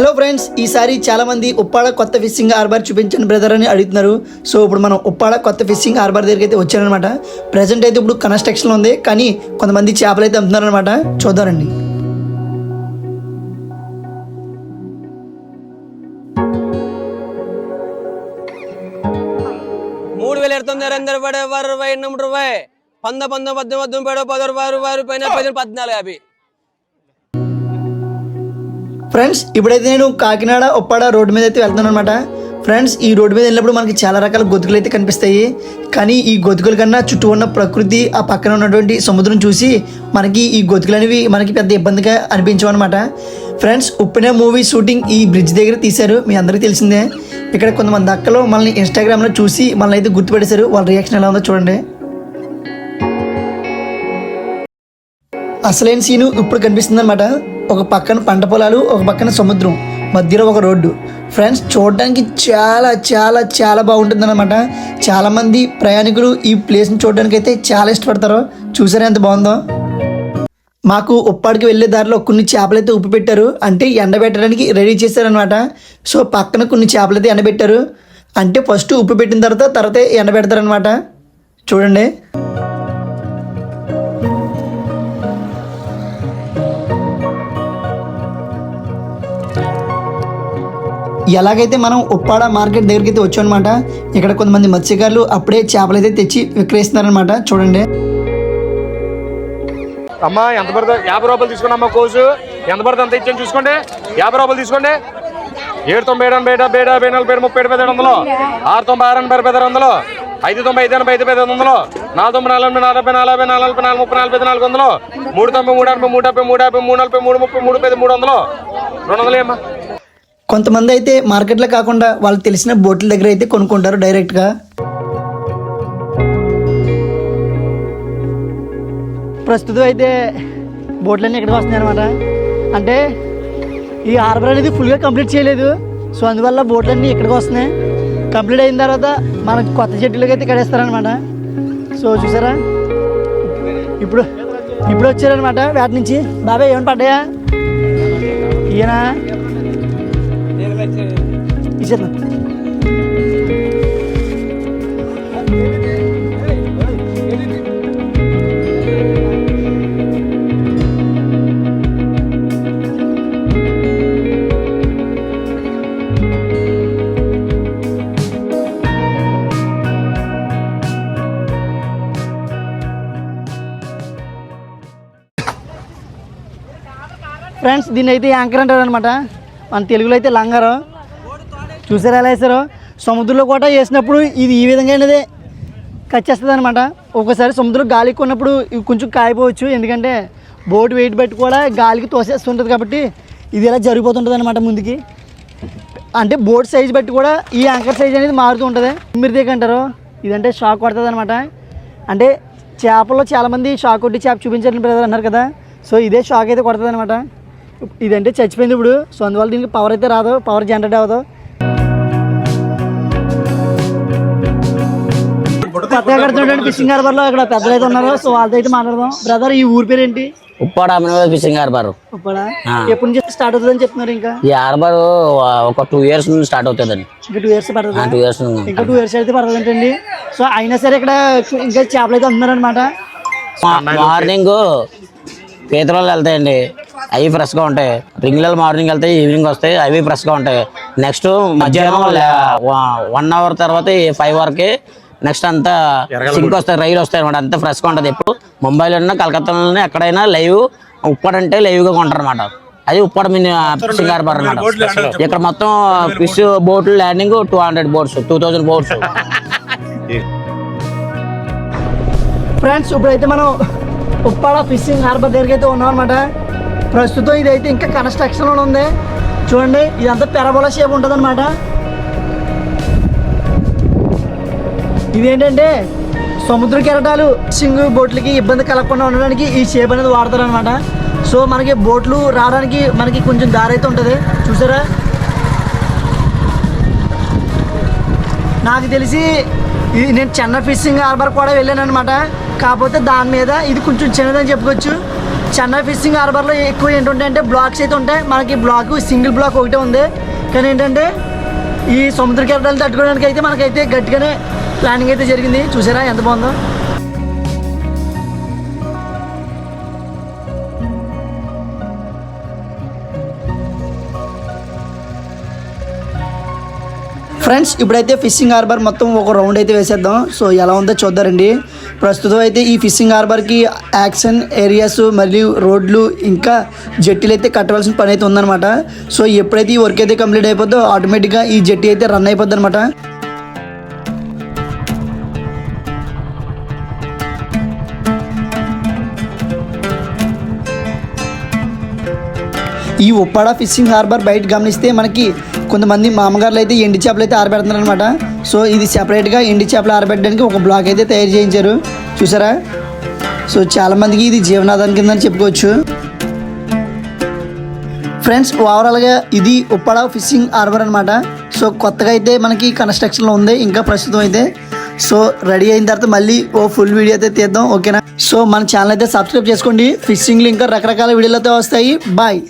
Hello friends ఈసారి చాలా మంది ఉప్పాడ కొత్త ఫిషింగ్ హార్బర్ చూపించండి బ్రదర్ అని అడుగుతున్నారు. సో ఇప్పుడు మనం ఉప్పాడ కొత్త ఫిషింగ్ హార్బర్ దగ్గరికి అయితే వచ్చానమాట ప్రజెంట్ అయితే ఇప్పుడు కన్స్ట్రక్షన్ ఉంది కానీ కొంతమంది చేపలు అయితే అమ్ముతున్నారనమాట చూద్దామండి మూడు వేల తొమ్మిది రెండు పడే ఇరవై ఎనిమిది రూపాయి. పంద పంద పద్దెనిమిది పద్దెనిమిది పడే పది రూపాయలు పైన పదిహేను పద్నాలుగు యాభై. ఫ్రెండ్స్ ఇప్పుడైతే నేను కాకినాడ ఉప్పాడ రోడ్డు మీద అయితే వెళ్తున్నాను అనమాట ఫ్రెండ్స్ ఈ రోడ్డు మీద వెళ్ళినప్పుడు మనకి చాలా రకాల గొతుకులు అయితే కనిపిస్తాయి. కానీ ఈ గొతుకుల కన్నా చుట్టూ ఉన్న ప్రకృతి ఆ పక్కన ఉన్నటువంటి సముద్రం చూసి మనకి ఈ గొతుకులు అనేవి మనకి పెద్ద ఇబ్బందిగా అనిపించవు అనమాట ఫ్రెండ్స్ ఉప్పిన మూవీ షూటింగ్ ఈ బ్రిడ్జ్ దగ్గర తీశారు. మీ అందరికీ తెలిసిందే. ఇక్కడ కొంతమంది అక్కలు మనల్ని ఇన్స్టాగ్రామ్లో చూసి మనల్ని అయితే గుర్తుపెట్టేశారు వాళ్ళ రియాక్షన్ ఎలా ఉందో చూడండి. అసలైన సీను ఇప్పుడు కనిపిస్తుంది అనమాట ఒక పక్కన పంట పొలాలు ఒక పక్కన సముద్రం మధ్యలో ఒక రోడ్డు. ఫ్రెండ్స్ చూడడానికి చాలా చాలా చాలా బాగుంటుందన్నమాట. చాలామంది ప్రయాణికులు ఈ ప్లేస్ని చూడడానికి అయితే చాలా ఇష్టపడతారు చూసారా ఎంత బాగుందో? మాకు ఉప్పాడికి వెళ్ళే దారిలో కొన్ని చేపలైతే ఉప్పు పెట్టారు. అంటే ఎండబెట్టడానికి రెడీ చేశారనమాట సో పక్కన కొన్ని చేపలైతే ఎండబెట్టారు. అంటే ఫస్ట్ ఉప్పు పెట్టిన తర్వాత తర్వాత ఎండబెడతారనమాట చూడండి. ఎలాగైతే మనం ఉప్పాడ మార్కెట్ దగ్గరికి అయితే వచ్చాం అనమాట ఇక్కడ కొంతమంది మత్స్యకారులు అప్పుడే చేపలు అయితే తెచ్చి విక్రయిస్తున్నారనమాట చూడండి. అమ్మా ఎంత పడుతుంది? యాభై రూపాయలు తీసుకోండి అమ్మా కోసు? ఎంత పడుతుంది? అంత ఇచ్చాను చూసుకోండి. యాభై రూపాయలు తీసుకోండి. ఏడు తొంభై ఏడు ఎనభై డెబ్బై డెబ్బై నలభై ఏడు ముప్పై ఏడు పది వందలు. ఆరు తొంభై ఆరు ఎనభై పది వందలు. ఐదు తొంభై ఐదు ఎనభై ఐదు పది వందలు. నాలుగు తొంభై నలభై నలభై నలభై నలభై నాలుగు ముప్పై నలభై నాలుగు వందలు. మూడు తొంభై మూడు ఎనభై మూడు డెబ్బై మూడు యాభై మూడు నలభై మూడు ముప్పై మూడు పది మూడు వందలు. రెండు వందలు అమ్మా. కొంతమంది అయితే మార్కెట్లో కాకుండా వాళ్ళకి తెలిసిన బోట్ల దగ్గర అయితే కొనుక్కుంటారు డైరెక్ట్గా. ప్రస్తుతం అయితే బోట్లన్నీ ఇక్కడికి వస్తున్నాయి అనమాట అంటే ఈ హార్బర్ అనేది ఫుల్గా కంప్లీట్ చేయలేదు. సో అందువల్ల బోట్లన్నీ ఇక్కడికి వస్తున్నాయి. కంప్లీట్ అయిన తర్వాత మనకు కొత్త చెట్టులకి అయితే కడేస్తారనమాట సో చూసారా? ఇప్పుడు ఇప్పుడు వచ్చారనమాట వేట నుంచి. బాబాయ్ ఏమైనా పడ్డాయా? ఈయన? ఇచ్చేద్దాం ఫ్రెండ్స్ దీన్ని అయితే యాంకర్ అంటారు అనమాట మన తెలుగులో అయితే లంగారు. చూసారా ఎలా వేసారో సముద్రంలో కూడా వేసినప్పుడు ఇది ఈ విధంగా అనేది కచ్చేస్తుంది అనమాట ఒక్కోసారి సముద్రం గాలికి కొన్నప్పుడు ఇవి కొంచెం కాయిపోవచ్చు. ఎందుకంటే బోట్ వెయిట్ బట్టి కూడా గాలికి తోసేస్తుంటుంది కాబట్టి ఇది ఇలా జరిగిపోతుంటుంది అనమాట ముందుకి. అంటే బోట్ సైజ్ బట్టి కూడా ఈ యాంకర్ సైజ్ అనేది మారుతూ ఉంటుంది మీరు అంటారు ఇదంటే షాక్ కొడుతుంది అనమాట అంటే చేపల్లో చాలామంది షాక్ కొట్టి చేప చూపించారని బ్రదర్ అన్నారు కదా. సో ఇదే షాక్ అయితే కొడుతుంది అనమాట ఇదంటే చచ్చిపోయింది ఇప్పుడు. సో అందువల్ల దీనికి పవర్ అయితే రాదు. పవర్ జనరేట్ అవ్వదు. కొత్తగా కడుతున్నటువంటి ఫిషింగ్ హార్బర్లో ఇక్కడ పెద్దలు అయితే ఉన్నారు. సో వాళ్ళతో అయితే మాట్లాడదాం. బ్రదర్ ఈ ఊరి పేరు ఏంటి ఉప్పాడ అమినవాద ఫిషింగ్ హార్బర్. ఉప్పాడా. ఎప్పటి నుంచి స్టార్ట్ అవుతుందని చెప్తున్నారు ఇంకా? ఈ హార్బర్ ఒక టూ ఇయర్స్ నుండి స్టార్ట్ అవుతుందండి. ఇంకా టూ ఇయర్స్ పడుతుంది? టూ ఇయర్స్ ఇంకా టూ ఇయర్స్ అయితే పడుతుందంటండి. సో అయినా సరే ఇక్కడ ఇంకా చేపలు అయితే అమ్ముతున్నారనమాట మార్నింగ్ పీతలు వెళ్తాయండి. అవి ఫ్రెష్గా ఉంటాయి. రింగులలో మార్నింగ్ వెళ్తాయి ఈవినింగ్ వస్తాయి. అవి ఫ్రెష్గా ఉంటాయి. నెక్స్ట్ మధ్యాహ్నం వన్ అవర్ తర్వాత ఫైవ్ వరకి నెక్స్ట్ అంతా సింక్ వస్తాయి రైలు వస్తాయి అనమాట అంతా ఫ్రెష్గా ఉంటుంది. ఎప్పుడు ముంబైలో ఉన్నా కలకత్తాలో ఎక్కడైనా లైవ్ ఉప్పడంటే లైవ్గా కొంటారు అనమాట అది ఉప్పడ మిని ఫిషింగ్ హార్బర్ అనమాట ఇక్కడ మొత్తం ఫిష్ బోట్లు landing two hundred boats two thousand boats. Friends ఇప్పుడైతే మనం ఉప్పాడ ఫిషింగ్ హార్బర్ దగ్గరికి అయితే ఉన్నాం అనమాట ప్రస్తుతం ఇదైతే ఇంకా కన్స్ట్రక్షన్లో ఉంది. చూడండి ఇదంతా పెరబోల షేప్ ఉంటుంది అనమాట ఇదేంటంటే సముద్ర కెరటాలు ఫిషింగ్ బోట్లకి ఇబ్బంది కలగకుండా ఉండడానికి ఈ షేప్ అనేది వాడతారు అనమాట సో మనకి బోట్లు రావడానికి మనకి కొంచెం దారి అయితే ఉంటుంది. చూసారా? నాకు తెలిసి నేను చిన్న ఫిషింగ్ హార్బర్ కూడా వెళ్ళాను అనమాట కాకపోతే దాని మీద ఇది కొంచెం చిన్నదని చెప్పుకోవచ్చు. చెన్నై ఫిషింగ్ హార్బర్లో ఎక్కువ ఏంటంటే అంటే బ్లాక్స్ అయితే ఉంటాయి. మనకి బ్లాక్ సింగిల్ బ్లాక్ ఒకటే ఉంది. కానీ ఏంటంటే ఈ సముద్ర కెరటాలు తట్టుకోవడానికి అయితే మనకైతే గట్టిగానే ప్లానింగ్ అయితే జరిగింది. చూసారా ఎంత బాగుందో? ఫ్రెండ్స్ ఇప్పుడైతే ఫిషింగ్ హార్బర్ మొత్తం ఒక రౌండ్ అయితే వేసేద్దాం. సో ఎలా ఉందో చూద్దారండి. ప్రస్తుతం అయితే ఈ ఫిషింగ్ హార్బర్కి యాక్షన్ ఏరియాస్ మరియు రోడ్లు ఇంకా జట్టీలు అయితే కట్టవలసిన పని అయితే ఉందన్నమాట. సో ఎప్పుడైతే ఈ వర్క్ అయితే కంప్లీట్ అయిపోద్దో ఆటోమేటిక్గా ఈ జట్టి అయితే రన్ అయిపోద్ది అనమాట ఈ ఉప్పాడ ఫిషింగ్ హార్బర్ బయట గమనిస్తే మనకి కొంతమంది మామగారులు అయితే ఎండి చేపలు అయితే ఆరబెడుతున్నారు అనమాట సో ఇది సెపరేట్గా ఎండి చేపలు ఆరబెట్టడానికి ఒక బ్లాక్ అయితే తయారు చేయించారు. చూసారా? సో చాలామందికి ఇది జీవనాధారం కింద చెప్పుకోవచ్చు. ఫ్రెండ్స్ ఓవరాల్గా ఇది ఉప్పాడ ఫిషింగ్ హార్బర్ అనమాట సో కొత్తగా అయితే మనకి కన్స్ట్రక్షన్లో ఉంది ఇంకా ప్రస్తుతం అయితే. సో రెడీ అయిన తర్వాత మళ్ళీ ఓ ఫుల్ వీడియో అయితే తీద్దాం ఓకేనా? సో మన ఛానల్ అయితే సబ్స్క్రైబ్ చేసుకోండి. ఫిషింగ్లు ఇంకా రకరకాల వీడియోలతో వస్తాయి. బాయ్